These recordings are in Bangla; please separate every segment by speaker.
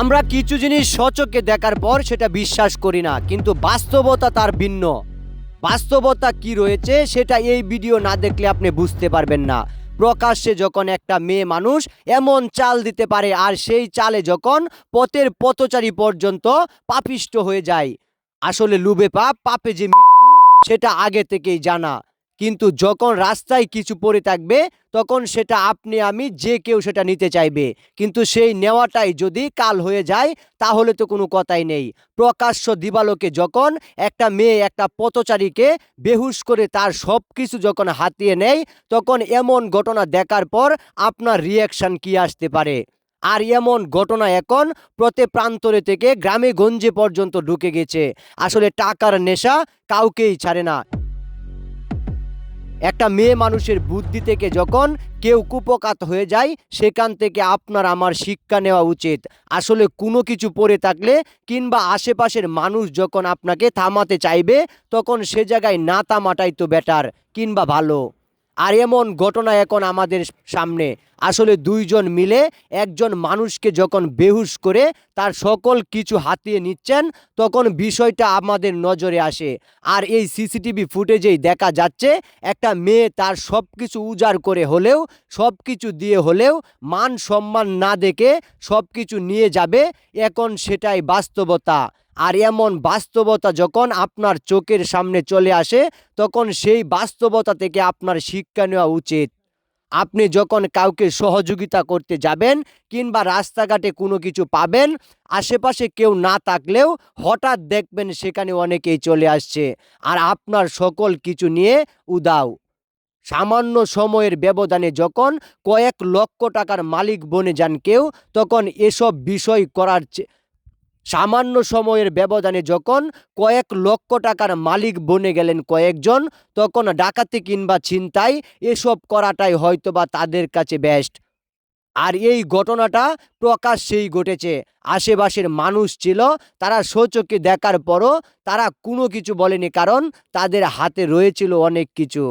Speaker 1: আমরা কিছু জিনিস সচকে দেখার পর সেটা বিশ্বাস করি না, কিন্তু বাস্তবতা তার ভিন্ন। বাস্তবতা কি রয়েছে সেটা এই ভিডিও না দেখলে আপনি বুঝতে পারবেন না। প্রকাশ্যে যখন একটা মেয়ে মানুষ এমন চাল দিতে পারে আর সেই চালে যখন পথের পথচারী পর্যন্ত পাপিষ্ট হয়ে যায়, আসলে লুবে পাপ, পাপে যে মৃত্যু, সেটা আগে থেকেই জানা। কিন্তু যখন রাস্তায় কিছু পড়ে থাকবে, তখন সেটা আপনি, আমি, যে কেউ সেটা নিতে চাইবে। কিন্তু সেই নেওয়াটাই যদি কাল হয়ে যায়, তাহলে তো কোনো কথাই নেই। প্রকাশ্য দিবালোকে যখন একটা মেয়ে, একটা পথচারীকে বেহুশ করে তার সব কিছু যখন হাতিয়ে নেয়, তখন এমন ঘটনা দেখার পর আপনার রিয়াকশন কি আসতে পারে? আর এমন ঘটনা এখন প্রতি প্রান্তরে থেকে গ্রামে গঞ্জে পর্যন্ত ঢুকে গেছে। আসলে টাকার নেশা কাউকেই ছাড়ে না। একটা মেয়ে মানুষের বুদ্ধি থেকে যখন কেউ কুপকাত হয়ে যায়, সেখান থেকে আপনার আমার শিক্ষা নেওয়া উচিত। আসলে কোনো কিছু পড়ে থাকলে কিংবা আশেপাশের মানুষ যখন আপনাকে থামাতে চাইবে, তখন সে জায়গায় না থামাটাই তো বেটার কিংবা ভালো। আর এমন ঘটনা এখন আমাদের সামনে। আসলে দুইজন মিলে একজন মানুষকে যখন বেহুশ করে তার সকল কিছু হাতিয়ে নিচ্ছেন, তখন বিষয়টা আমাদের নজরে আসে। আর এই সিসিটিভি ফুটেজেই দেখা যাচ্ছে, একটা মেয়ে তার সব কিছু উজাড় করে হলেও সব কিছু দিয়ে হলেও, মান সম্মান না দেখে সব কিছু নিয়ে যাবে, এখন সেটাই বাস্তবতা। আর এমন বাস্তবতা যখন আপনার চোখের সামনে চলে আসে, তখন সেই বাস্তবতা থেকে আপনার শিক্ষা নেওয়া উচিত। আপনি যখন কাউকে সহযোগিতা করতে যাবেন কিংবা রাস্তাঘাটে কোনো কিছু পাবেন, আশেপাশে কেউ না থাকলেও হঠাৎ দেখবেন সেখানে অনেকেই চলে আসছে। আর আপনার সকল কিছু নিয়ে উদাও। সামান্য সময়ের ব্যবধানে যখন কয়েক লক্ষ টাকার মালিক বনে যান কেউ, তখন এসব বিষয় করার সামান্য সময়ের ব্যবধানে যখন কয়েক লক্ষ টাকার মালিক বনে গেলেন কয়েকজন, তখন ডাকাতি কিংবা ছিনতাই এসব করাটাই হয়তোবা তাদের কাছে বেস্ট আর এই ঘটনাটা প্রকাশ্যেই ঘটেছে। আশেপাশের মানুষ ছিল, তারা সচক্ষে দেখার পরও তারা কোনো কিছু বলেনি কারণ তাদের হাতে রয়েছিল অনেক কিছু।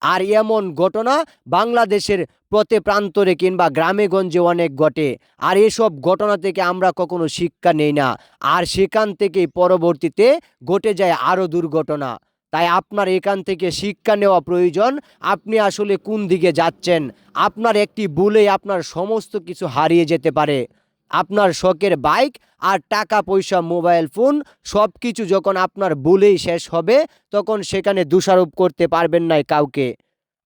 Speaker 1: আর এমন ঘটনা বাংলাদেশের প্রতি প্রান্তরে কিংবা গ্রামে গঞ্জে অনেক ঘটে। আর এসব ঘটনা থেকে আমরা কখনো শিক্ষা নেই না। আর সেখান থেকেই পরবর্তীতে ঘটে যায় আরও দুর্ঘটনা। তাই আপনার এখান থেকে শিক্ষা নেওয়া প্রয়োজন। আপনি আসলে কোন দিকে যাচ্ছেন? আপনার একটি ভুলেই আপনার সমস্ত কিছু হারিয়ে যেতে পারে। আপনার শখের বাইক আর টাকা, পয়সা, মোবাইল, ফোন সব কিছু যখন আপনার বলেই শেষ হবে, তখন সেখানে দোষারোপ করতে পারবেন না কাউকে।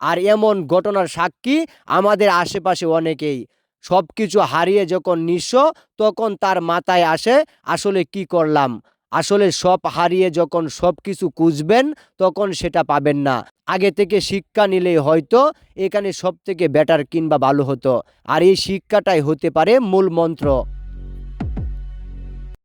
Speaker 1: আর এমন ঘটনার সাক্ষী আমাদের আশেপাশে অনেকেই। সব কিছু হারিয়ে যখন নিঃস্ব, তখন তার মাথায় আসে, আসলে কি করলাম? আসলে সব হারিয়ে যখন সব কিছু খুঁজবেন, তখন সেটা পাবেন না। আগে থেকে শিক্ষা নিলেই হয়তো এখানে সব থেকে বেটার কিংবা ভালো হতো। আর এই শিক্ষাটাই হতে পারে মূল মন্ত্র।